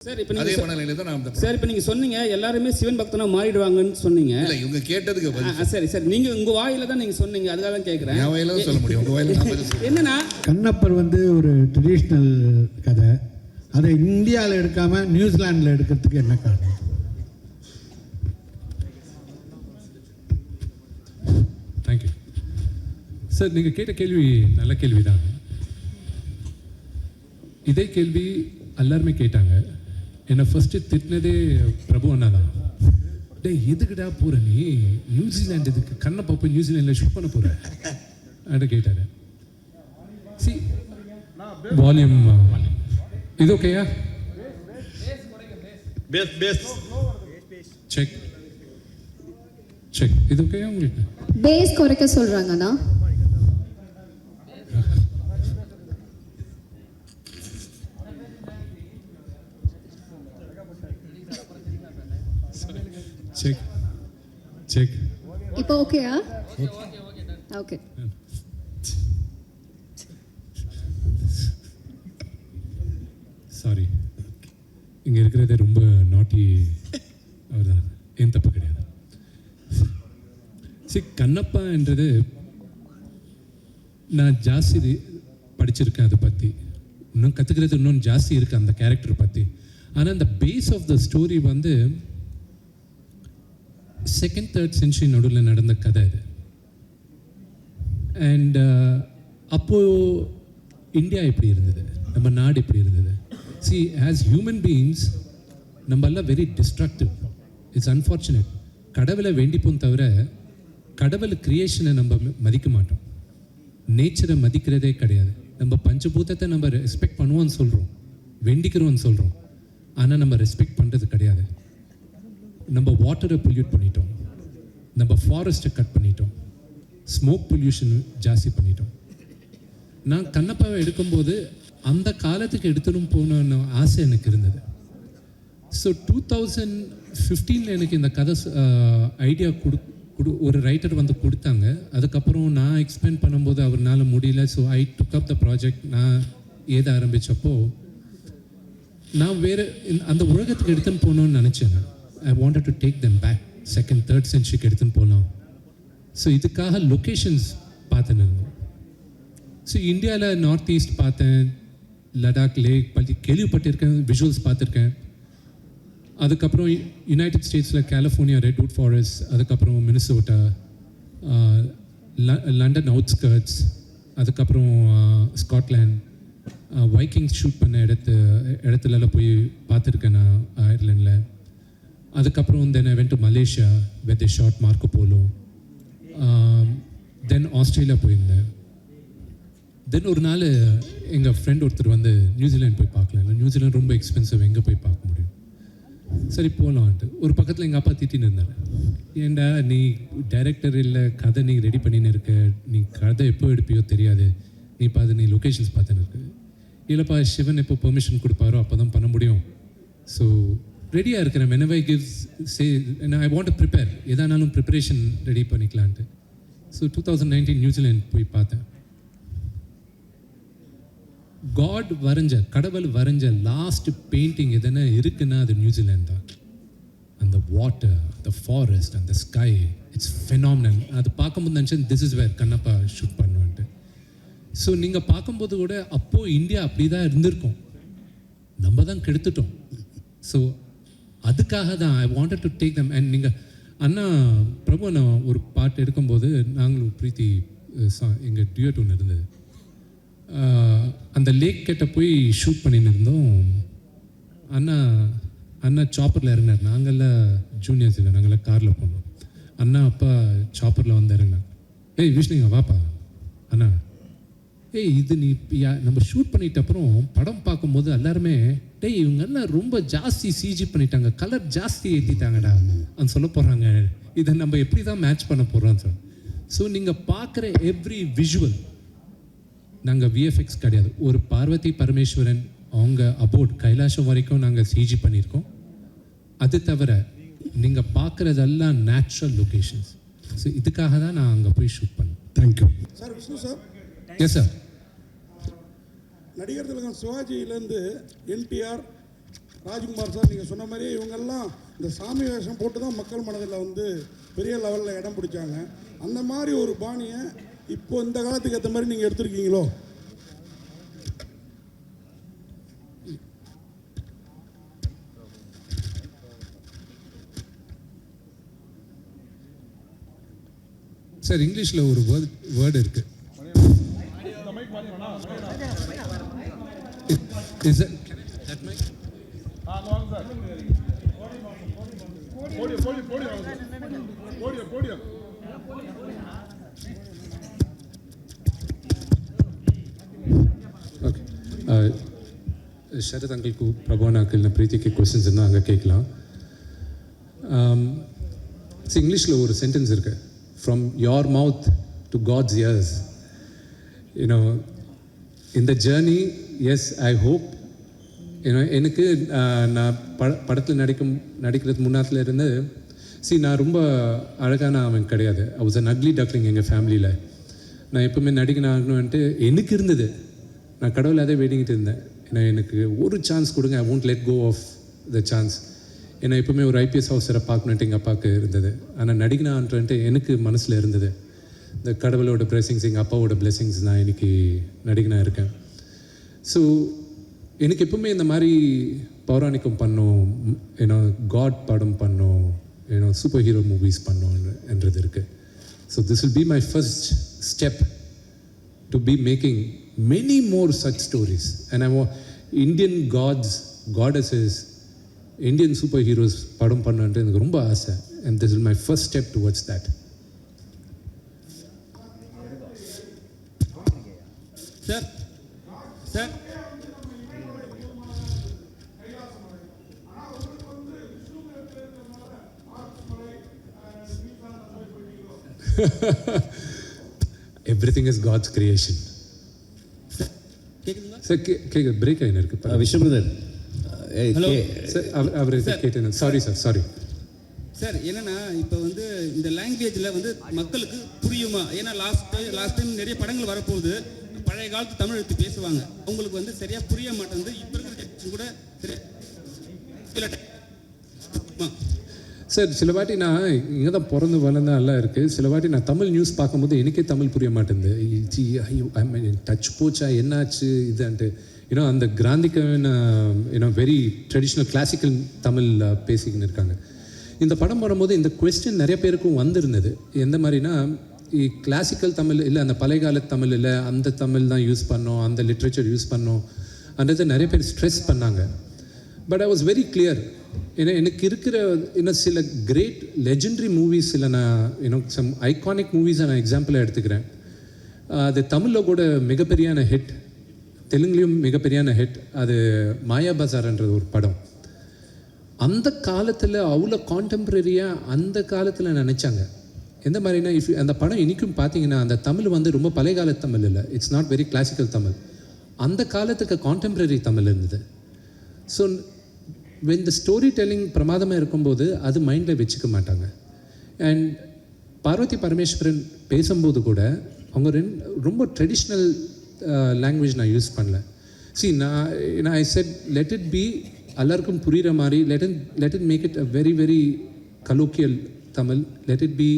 Sir இப்போ அதே மனநிலையில தான் நான் இந்த சார் இப்போ நீங்கள் சொன்னீங்க எல்லாருமே சிவன் பக்தனா மாறிடுவாங்கன்னு சொன்னீங்க. இல்ல இவங்க கேட்டதுக்கு சரி சரி. நீங்கள் உங்கள் வாயில தான் நீங்கள் சொன்னீங்க அதுக்காக தான் கேட்குறேன் என் வாயில தான் சொல்ல முடியும். உங்க வாயில. என்னன்னா கண்ணப்பர் வந்து ஒரு ட்ரெடிஷ்னல் கதை. அதை இந்தியாவில் எடுக்காம நியூசிலாண்டில் எடுக்கிறதுக்கு என்ன காரணம்? தேங்க்யூ சார் நீங்கள் கேட்ட கேள்வி நல்ல கேள்வி தான் இதே கேள்வி எல்லாருமே கேட்டாங்க. என்னை ஃபஸ்ட்டு திட்டினதே பிரபு அண்ணா தான் டேய் எதுக்குடா போகிற நீ? நியூசிலாந்து இதுக்கு கண்ணை பார்ப்ப நியூசிலாண்டில் ஷூட் பண்ண போகிற அப்படின்னு கேட்டார். சி வால்யூம் இது ஓகேயா பேஸ் பேஸ் செக் செக் இது ஓகேயா உங்களுக்கு? பேஸ் குறைக்க சொல்றாங்கண்ணா. செக் இப்போ ஓகேயா ஓகே சாரி இங்கே இருக்கிறது ரொம்ப நாட்டி அவர் தான் என் தப்பு கிடையாது? சரி கண்ணப்பான்றது நான் ஜாஸ்தி படிச்சிருக்கேன் அதை பற்றி இன்னும் கற்றுக்கிறது இன்னும் ஜாஸ்தி இருக்குது அந்த கேரக்டர் பற்றி ஆனால் அந்த பேஸ் ஆஃப் த ஸ்டோரி வந்து செகண்ட் தேர்ட் சென்ச்சுரி நடுவில் நடந்த கதை இது அண்ட் uh, அப்போது இந்தியா எப்படி இருந்தது? நம்ம நாடு எப்படி இருந்தது? சி ஆஸ் ஹியூமன் பீயிங்ஸ் நம்ம எல்லாம் வெரி டிஸ்ட்ரக்டிவ் இட்ஸ் அன்ஃபார்ச்சுனேட் கடவுளை வேண்டிப்போம் தவிர கடவுள் கிரியேஷனை நம்ம மதிக்க மாட்டோம். நேச்சரை மதிக்கிறதே கிடையாது. நம்ம பஞ்சபூதத்தை நம்ம ரெஸ்பெக்ட் பண்ணுவோம்னு சொல்கிறோம் வேண்டிக்கிறோம்னு சொல்கிறோம் ஆனால் நம்ம ரெஸ்பெக்ட் பண்ணுறது கிடையாது. நம்ம வாட்டரை பொல்யூட் பண்ணிட்டோம். நம்ம ஃபாரஸ்ட்டை கட் பண்ணிட்டோம். ஸ்மோக் பொல்யூஷன் ஜாஸ்தி பண்ணிட்டோம். நான் கண்ணப்பாவை எடுக்கும்போது அந்த காலத்துக்கு எடுத்துடும் போகணுன்னு ஆசை எனக்கு இருந்தது. ஸோ டூ தௌசண்ட் ஃபிஃப்டீனில் எனக்கு இந்த கதை ஐடியா கொடு கொடு ஒரு ரைட்டர் வந்து கொடுத்தாங்க. அதுக்கப்புறம் நான் எக்ஸ்பிளைன் பண்ணும்போது அவர்னால முடியல. So I took up the project நான் ஏத ஆரம்பித்தப்போ நான் வேறு இந்த- அந்த உலகத்துக்கு எடுத்துன்னு போகணும்னு நினச்சேன் நான். I wanted to take them back second third சென்ச்சுரிக்கு எடுத்துன்னு போகலாம் ஸோ இதுக்காக லொக்கேஷன்ஸ் பார்த்துன்னு ஸோ இந்தியாவில் நார்த் ஈஸ்ட் பார்த்தேன் லடாக் லேக் பற்றி கேள்விப்பட்டிருக்கேன் விஷுவல்ஸ் பார்த்துருக்கேன். அதுக்கப்புறம் யுனைடெட் ஸ்டேட்ஸில் கலிஃபோர்னியா ரெட்வுட் ஃபாரஸ்ட் அதுக்கப்புறம் மினிசோட்டா லண்டன் அவுட்ஸ்கர்ட்ஸ் அதுக்கப்புறம் ஸ்காட்லாண்ட் வைக்கிங் ஷூட் பண்ண இடத்து இடத்துலலாம் போய் பார்த்துருக்கேன் நான் அயர்லாண்டில் அதுக்கப்புறம் then I went to Malaysia with short Marco Polo then Australia போயிருந்தேன். தென் ஒரு நாள் எங்கள் ஃப்ரெண்ட் ஒருத்தர் வந்து நியூசிலாண்ட் போய் பார்க்கலாம் நியூசிலாண்ட் ரொம்ப எக்ஸ்பென்சிவ் எங்கே போய் பார்க்க முடியும்? சரி போகலான்ட்டு ஒரு பக்கத்தில் எங்கள் அப்பா திட்டின்னு இருந்தார். ஏன்டா நீ டைரக்டர் இல்லை கதை நீ ரெடி பண்ணின்னு இருக்க. நீ கதை எப்போ எடுப்பியோ தெரியாது. நீ பார்த்து நீ லொக்கேஷன்ஸ் பார்த்துன்னு இருக்கு. இல்லைப்பா சிவன் எப்போ பெர்மிஷன் கொடுப்பாரோ அப்போ தான் பண்ண முடியும். ஸோ ரெடியாக இருக்கிறேன். Whenever gives say I want prepare எதானாலும் preparation ready பண்ணிக்கலான்ட்டு. So two thousand nineteen New Zealand போய் பார்த்தேன். காட் வரைஞ்ச கடவுள் வரைஞ்ச லாஸ்ட் பெயிண்டிங் எதனா இருக்குன்னா அது நியூசிலாந்து தான். அந்த வாட்டர் த ஃபாரஸ்ட் அந்த ஸ்கை இட்ஸ் ஃபெனாமினல் அது பார்க்கும்போது நினச்சேன் this is where Kannappa shoot பண்ணுவேன்ட்டு. So நீங்கள் பார்க்கும்போது கூட அப்போது இந்தியா அப்படி தான் இருந்திருக்கும். நம்ம தான் கெடுத்துட்டோம். ஸோ அதுக்காக தான் I wanted to take them and நீங்கள் அண்ணா பிரபு அண்ணா ஒரு பாட்டு எடுக்கும்போது நாங்களும் பிரீத்தி எங்கள் டியூட் ஒன்று இருந்தது. அந்த லேக் கிட்ட போய் ஷூட் பண்ணின்னு இருந்தோம். அண்ணா அண்ணா சாப்பரில் இறங்கினார். நாங்கள்லாம் ஜூனியர்ஸ் இல்லை நாங்களாம் காரில் போனோம். அண்ணா அப்பா சாப்பரில் வந்து இறங்கினார். ஏய் விஷ்ணுங்க வாப்பா. அண்ணா ஏய் இது நீ யா- நம்ம ஷூட் பண்ணிட்ட அப்புறம் படம் பார்க்கும்போது எல்லாருமே டேய் இவங்க எல்லாம் ரொம்ப ஜாஸ்தி சிஜி பண்ணிட்டாங்க. கலர் ஜாஸ்தி ஏற்றிட்டாங்கடா అని சொல்ல போகிறாங்க இதை நம்ம எப்படி தான் மேட்ச் பண்ண போகிறோம் சார் ஸோ நீங்கள் பார்க்குற எவ்ரி விஷுவல் நாங்கள் விஎஃப்எக்ஸ் கிடையாது. ஒரு பார்வதி பரமேஸ்வரன் அவங்க அபோட் கைலாசம் வரைக்கும் நாங்கள் சிஜி பண்ணியிருக்கோம். அது தவிர நீங்கள் பார்க்குறதெல்லாம் நேச்சுரல் லொகேஷன்ஸ் ஸோ இதுக்காக தான் நான் அங்கே போய் ஷூட் பண்ணேன். Thank you sir Vishnu sir yes sir Nadigar Thilagam சிவாஜியிலேருந்து NTR Rajkumar sir நீங்கள் சொன்ன மாதிரியே இவங்கெல்லாம் இந்த சாமி வேஷம் போட்டு தான் மக்கள் மனதில் வந்து பெரிய லெவலில் இடம் பிடிச்சாங்க. அந்த மாதிரி ஒரு பாணியை இப்போ இந்த காலத்துக்கு ஏற்ற மாதிரி நீங்கள் எடுத்திருக்கீங்களோ? சார் இங்கிலீஷில் ஒரு வேர்ட் வேர்டு இருக்குது Is, is it? That mic? Okay Sharath అంకుల్కు ప్రభావన్ இருந்தால் அங்கே கேட்கலாம் இங்கிலீஷில் ஒரு சென்டென்ஸ் இருக்கு from your mouth to God's ears you know இந்த ஜேர்னி எஸ் ஐ ஹோப் ஏன்னா எனக்கு நான் ப படத்தில் நடிக்கும் நடிக்கிறது முன்னாத்துல இருந்து சி நான் ரொம்ப அழகான அவன் கிடையாது. I was an ugly duckling எங்கள் ஃபேமிலியில் நான் எப்பவுமே நடிக்கணும் ஆகணும்ன்ட்டு எனக்கு இருந்தது. நான் கடவுள் அதே வேடிக்கிட்டு இருந்தேன். ஏன்னா எனக்கு ஒரு சான்ஸ் கொடுங்க I won't let go of the chance ஏன்னா எப்பவுமே ஒரு ஐபிஎஸ் ஆஃபீஸரை பார்க்கணுன்ட்டு எங்கள் அப்பாவுக்கு இருந்தது. ஆனால் நடிக்கணுன்ட்டு எனக்கு மனசில் இருந்தது. இந்த கடவுளோட பிளெஸிங்ஸ் எங்கள் அப்பாவோட பிளெஸிங்ஸ் நான் இன்னைக்கு நடிகனாக இருக்கேன். ஸோ எனக்கு எப்பவுமே இந்த மாதிரி பௌராணிகம் பண்ணும் ஏன்னா காட் படம் பண்ணும் ஏன்னா சூப்பர் ஹீரோ மூவிஸ் பண்ணும்ன்றது இருக்குது so this will be my first step to be making many more such stories and I Indian gods goddesses Indian super heroes படம் பண்ணுன்றது எனக்கு ரொம்ப ஆசை and this is my first step to watch that sir Everything is God's creation. கேட்குதுங்களா sir கேட்குது break ஆகின இருக்கு. Sir அவர் கேட்டேன். சாரி சார் சாரி சார் என்னன்னா இப்போ வந்து இந்த லாங்குவேஜில் வந்து மக்களுக்கு புரியுமா? ஏன்னா லாஸ்ட் லாஸ்ட் டைம் நிறைய படங்கள் வரப்போகுது. பழைய காலத்து தமிழ் எடுத்து பேசுவாங்க. அவங்களுக்கு வந்து சரியாக புரிய மாட்டேங்குது. இப்போ இருக்கிற கூட சில. சார் சில வாட்டி நான் இங்கே தான் பிறந்து வளர்ந்தா நல்லா இருக்குது சில வாட்டி நான் தமிழ் நியூஸ் பார்க்கும்போது எனக்கே தமிழ் புரிய மாட்டேங்குது. ஜி ஐயோ டச் போச்சா என்னாச்சு இதுன்ட்டு. ஏன்னா அந்த கிராந்திக்கான ஏன்னா very traditional classical Tamil uh, பேசிக்கின்னு இருக்காங்க. இந்த படம் வரும்போது இந்த கொஸ்டின் நிறைய பேருக்கும் வந்திருந்தது. எந்த மாதிரினா கிளாசிக்கல் தமிழ் இல்லை அந்த பழைய கால தமிழ் இல்லை அந்த தமிழ் தான் யூஸ் பண்ணோம் அந்த லிட்ரேச்சர் யூஸ் பண்ணோம். அன்றதை நிறைய பேர் ஸ்ட்ரெஸ் பண்ணாங்க. But I was very clear ஏன்னா எனக்கு இருக்கிற இன்னும் சில கிரேட் லெஜெண்டரி மூவிஸ் இல்லை நான் இன்னும் சம் ஐகானிக் மூவிஸை நான் எக்ஸாம்பிளாக எடுத்துக்கிறேன். அது தமிழில் கூட மிகப்பெரியான ஹிட் தெலுங்குலேயும் மிகப்பெரியான ஹிட் அது மாயா பஜார்ன்றது ஒரு படம். அந்த காலத்தில் அவ்வளோ கான்டெம்பரரியாக அந்த காலத்தில் நினச்சாங்க. எந்த மாதிரினா இஃப் அந்த படம் இன்றைக்கும் பார்த்தீங்கன்னா அந்த தமிழ் வந்து ரொம்ப பழைய கால தமிழ் இல்லை. It's not very classical Tamil. அந்த காலத்துக்கு கான்டெம்பரரி தமிழ் இருந்தது. So when the story telling பிரமாதமாக இருக்கும்போது அது மைண்டில் வச்சுக்க மாட்டாங்க. அண்ட் பார்வதி பரமேஸ்வரன் பேசும்போது கூட அவங்க ரெண்டு ரொம்ப ட்ரெடிஷ்னல் லாங்குவேஜ் uh, நான் யூஸ் பண்ணல. சி நான் நான் I said let it be எல்லாருக்கும் புரிகிற மாதிரி let it let it make it a very very colloquial Tamil. Let it be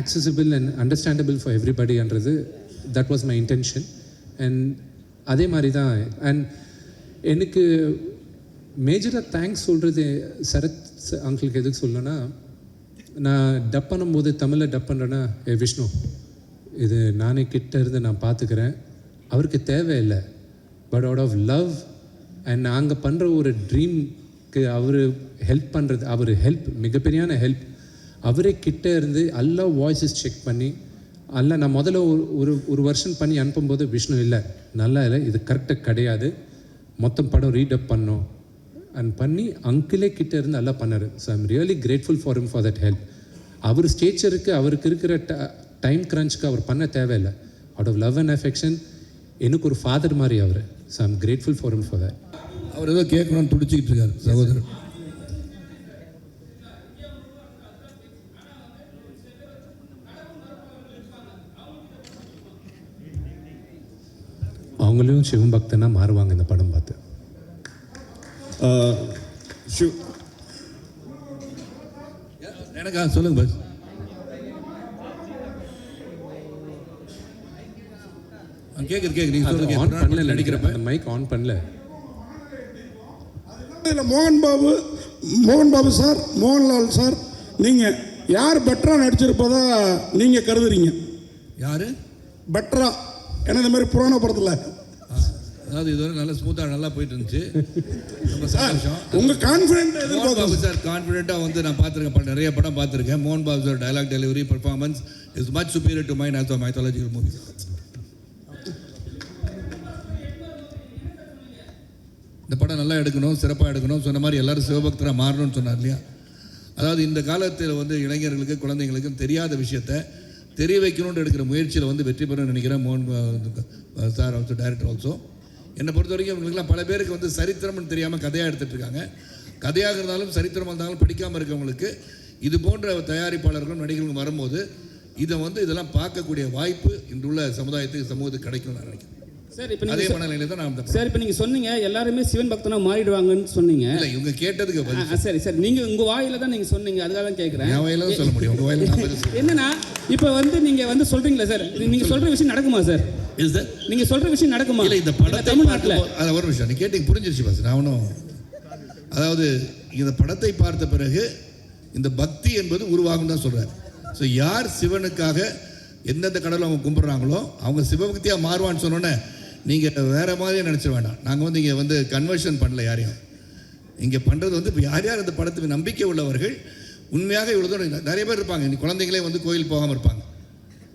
accessible and understandable for எவ்ரிபடின்றது that was my intention and அதே மாதிரி தான் அண்ட் எனக்கு மேஜராக தேங்க்ஸ் சொல்கிறது சரத் அங்கிளுக்கு எதுக்கு சொல்லணும்னா நான் டப் பண்ணும்போது தமிழில் டப் பண்ணுறேன்னா ஏ விஷ்ணு இது நானே கிட்ட இருந்து நான் பார்த்துக்கிறேன் அவருக்கு தேவையில்லை. But out of love and நாங்கள் பண்ணுற ஒரு ட்ரீம்க்கு அவர் ஹெல்ப் பண்ணுறது அவர் ஹெல்ப் மிகப்பெரியான ஹெல்ப் அவரே கிட்டே இருந்து எல்லா வாய்ஸஸ் செக் பண்ணி அல்ல நான் முதல்ல ஒரு ஒரு ஒரு வருஷம் பண்ணி அனுப்பும்போது விஷ்ணு இல்லை நல்லா இல்லை இது கரெக்டாக கிடையாது. மொத்தம் படம் ரீடப் பண்ணோம் அண்ட் பண்ணி அங்கிளே கிட்ட இருந்து நல்லா பண்ணார். So I'm really grateful for him for that help அவர் ஸ்டேச்சருக்கு அவருக்கு இருக்கிற டைம் கிரன்ச்சுக்கு அவர் பண்ண தேவையில்லை. Out of love and affection எனக்கு ஒரு ஃபாதர் மாதிரி அவர். So I'm grateful for him for that அவர் ஏதோ கேட்கணும்னு துடிச்சிக்கிட்டு இருக்காரு சகோதரர். அவங்களும் சிவபக்தனா மாறுவாங்க இந்த படம் பார்த்து. எனக்கா சொல்லுங்க பஸ் கேக்குது கேக்குது. நீங்க சொல்லுங்க ஆன் பண்ணல நடிக்கிறப்ப மைக் ஆன் பண்ணல. இதில் மோகன் பாபு மோகன் பாபு சார் மோகன்லால் சார் நீங்கள் யார் பெட்டராக நடிச்சிருப்பதா நீங்கள் கருதுறீங்க? யாரு? பெட்டரா ஏன்னா இந்த மாதிரி புராண படத்தில் அதாவது இதுவரை நல்லா ஸ்மூத்தா நல்லா போயிட்டு இருந்துச்சு ரொம்ப சந்தோஷம். உங்கள் கான்ஃபிடென்ட் மோகன் பாபு சார் கான்ஃபிடென்ட்டாக வந்து நான் பார்த்துருக்கேன். நிறைய படம் பார்த்துருக்கேன். மோகன் Babu sir dialogue delivery performance is much superior to mine as mythological movie இந்த படம் நல்லா எடுக்கணும் சிறப்பாக எடுக்கணும். சொன்ன மாதிரி எல்லாரும் சிவபக்தராக மாறணும்னு சொன்னார் இல்லையா? அதாவது இந்த காலத்தில் வந்து இளைஞர்களுக்கு குழந்தைங்களுக்கும் தெரியாத விஷயத்த தெரிய வைக்கணும்னு எடுக்கிற முயற்சியில் வந்து வெற்றி பெறணும்னு நினைக்கிறேன் மோகன் சார் ஆல்சோ டைரக்டர் ஆல்சோ என்னை பொறுத்த வரைக்கும் இவங்களுக்குலாம் பல பேருக்கு வந்து சரித்திரம்னு தெரியாமல் கதையாக எடுத்துட்டு இருக்காங்க. கதையாக இருந்தாலும் சரித்திரம் இருந்தாலும் படிக்காமல் இருக்கவங்களுக்கு இது போன்ற தயாரிப்பாளர்களும் நடிகர்களும் வரும்போது இதை வந்து இதெல்லாம் பார்க்கக்கூடிய வாய்ப்பு இன்றுள்ள சமுதாயத்துக்கு சமூகத்துக்கு கிடைக்கும்னு நான் நினைக்கிறேன். சார் இப்போ அதே தான் நான் சார் இப்போ நீங்கள் சொன்னீங்க எல்லாருமே சிவன் பக்தனா மாறிடுவாங்கன்னு சொன்னீங்க. இல்லை இவங்க கேட்டதுக்கு சரி சரி. நீங்கள் உங்கள் வாயில தான் நீங்கள் சொன்னீங்க அதுக்காக தான் கேட்குறேன் என் வாயில சொல்ல முடியும். உங்கள் வாயில என்னன்னா இப்போ வந்து நீங்கள் வந்து சொல்கிறீங்களா சார் நீங்கள் சொல்கிற விஷயம் நடக்குமா சார் இஸ் தட் நீங்கள் சொல்கிற விஷயம் நடக்குமா? இல்லை இந்த படத்தை தமிழ்நாட்டில். அது ஒரு விஷயம் நீ கேட்டீங்க புரிஞ்சிருச்சு பாஸ் நான் ஒன்றும் அதாவது இந்த படத்தை பார்த்த பிறகு இந்த பக்தி என்பது உருவாகும் தான் சொல்றாரு. ஸோ யார் சிவனுக்காக எந்தெந்த கடவுளை அவங்க கும்பிட்றாங்களோ அவங்க சிவபக்தியாக மாறுவான்னு சொன்னோன்னே நீங்கள் வேற மாதிரியே நினச்சிட வேண்டாம். நாங்கள் வந்து இங்கே வந்து கன்வர்ஷன் பண்ணல யாரையும். இங்கே பண்ணுறது வந்து இப்போ யார் யார் இந்த படத்துக்கு நம்பிக்கை உள்ளவர்கள் உண்மையாக இவ்வளோ தூரம் நிறைய பேர் இருப்பாங்க. இன்னைக்கு குழந்தைங்களே வந்து கோயில் போகாமல் இருப்பாங்க.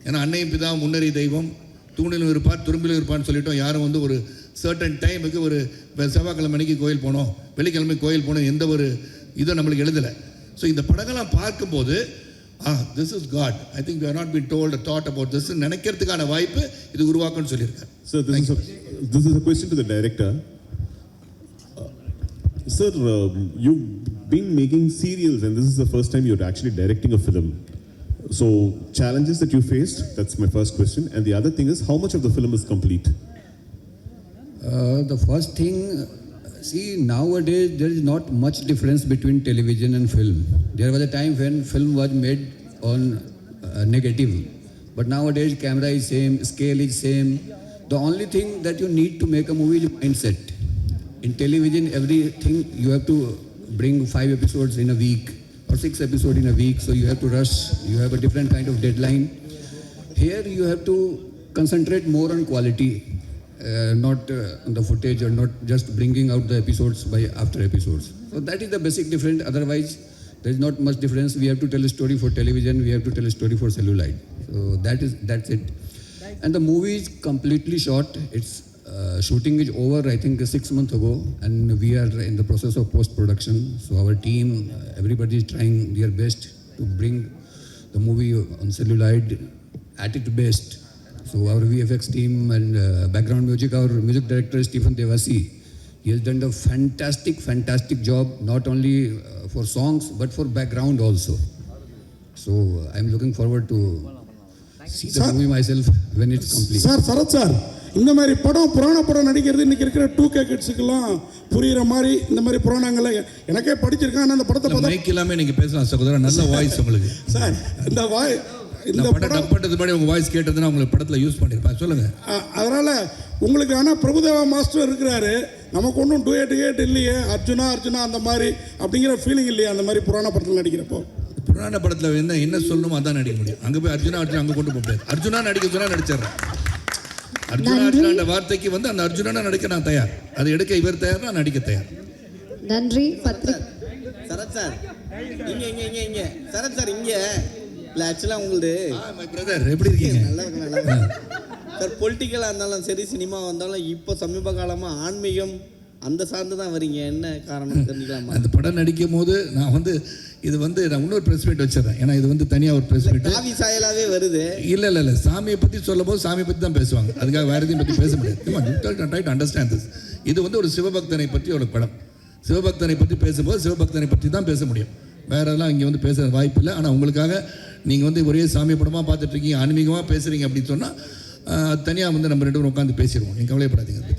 ஏன்னா அன்னையும் பிதா முன்னறி தெய்வம் தூணிலும் இருப்பார் துரும்பிலும் இருப்பார்னு சொல்லிட்டோம். யாரும் வந்து ஒரு சர்டன் டைமுக்கு ஒரு செவ்வாய்க்கிழமை அன்னைக்கு கோயில் போனோம் வெள்ளிக்கிழமை கோயில் போனோம் எந்த ஒரு இதுவும் நம்மளுக்கு எழுதலை. ஸோ இந்த படங்கள்லாம் பார்க்கும்போது ஆ this is God I think are not been told thought about this நினைக்கிறதுக்கான வாய்ப்பு இது உருவாக்கும்னு is, a, this is a question to the director. Uh, sir, um, you've been making serials, and this is the first time you're So, challenges that you faced, that's my first question. And the other thing is, how much of the film is complete? Uh, the first thing, see, nowadays there is not much difference between television and film. There was a time when film was made on uh, negative, but nowadays camera is same, scale is same. The only thing that you need to make a movie is mindset. In television, everything you have to bring five episodes in a week or six episodes in a week, so you have to rush. You have a different kind of deadline. Here you have to concentrate more on quality, uh, not uh, on the footage or not just bringing out the episodes by after episodes. So that is the basic difference. Otherwise, there is not much difference. We have to tell a story for television. We have to tell a story for celluloid. So that is that's it. And the movie is completely shot. Its uh, shooting is over, I think, six months ago, and we are in the process of post production. So, our team, uh, everybody is trying their best to bring the movie on celluloid at its best. So, our VFX team and uh, background music, our music director, Stephen Devasi, he has done a fantastic, fantastic job, not only uh, for songs, but for background also. So, uh, I'm looking forward to see the sir, movie myself when it's complete. Sir, Farad sir. இந்த மாதிரி படம் புராண படம் நடிக்கிறது இன்னைக்கு இருக்கிற two K கிட்ஸுக்கெல்லாம் புரியுற மாதிரி இந்த மாதிரி புராணங்களை எனக்கே படிச்சிருக்கேன். ஆனால் அந்த படத்தை பார்த்தா இல்லாமல் நீங்கள் பேசலாம் சகோதரன் நல்ல வாய்ஸ் உங்களுக்கு. சார் இந்த வாய் இந்த படம் பண்ணுறது முன்னாடி உங்கள் வாய்ஸ் கேட்டதுன்னா உங்களுக்கு படத்தில் யூஸ் பண்ணியிருப்பேன் சொல்லுங்கள் அதனால உங்களுக்கு ஆனால் பிரபுதேவா மாஸ்டர் இருக்கிறாரு. நமக்கு ஒன்றும் டூ எயிட் எயிட் இல்லையே. அர்ஜுனா அர்ஜுனா அந்த மாதிரி அப்படிங்கிற ஃபீலிங் இல்லையா அந்த மாதிரி புராண படத்தில் நடிக்கிறப்போ. புராண படத்தில் என்ன என்ன சொல்லணுமோ அதான் நடிக்க முடியும். அங்கே போய் அர்ஜுனா அர்ஜுனா அங்கே கொண்டு போக முடியாது. அர்ஜுனா நடிக்க சொன்னா நடிச்சிடுறேன். அர்ஜுனான்ற வார்த்தைக்கு வந்து அந்த அர்ஜுனா நடிக்க நான் தயார். அதை எடுக்க இவர் தயார் நான் நடிக்க தயார். நன்றி பத்ரிக். சரத் சார். இங்க இங்க இங்க இங்க. சரத் சார் இங்க. இல்ல ஆக்சுவலா உங்களுது. மை பிரதர் எப்படி இருக்கீங்க? நல்லா இருக்கு நல்லா சார் பொலிட்டிக்கலாக இருந்தாலும் சரி சினிமா வந்தாலும் இப்போ சமீப காலமா ஆன்மீகம் அந்த சார்ந்து தான் வரீங்க. என்ன காரணம் தெரிஞ்சுக்கலாமா அந்த படம் நடிக்கும் போது நான் வந்து இது வந்து நான் இன்னொரு ப்ரெஸ் மீட் வச்சிடறேன். ஏன்னா இது வந்து தனியாக ஒரு ப்ரெஸ் மீட் காவி சாயலாவே வருது. இல்லை இல்லை இல்லை. சாமியை பற்றி சொல்லும் போது சாமியை பற்றி தான் பேசுவாங்க. அதுக்காக வேறு எதையும் பற்றி பேச முடியாது. அண்டர்ஸ்டாண்ட் திஸ் இது வந்து ஒரு சிவபக்தனை பற்றி ஒரு படம். சிவபக்தனை பற்றி பேசும்போது சிவபக்தனை பற்றி தான் பேச முடியும். வேறெல்லாம் இங்கே வந்து பேச வாய்ப்பு இல்லை. ஆனால் உங்களுக்காக நீங்கள் வந்து ஒரே சாமி படமாக பார்த்துட்டு இருக்கீங்க ஆன்மீகமாக பேசுகிறீங்க அப்படின்னு சொன்னால் தனியாக வந்து நம்ம ரெண்டு பேரும் உட்காந்து பேசிடுவோம். நீங்கள் கவலைப்படாதீங்க.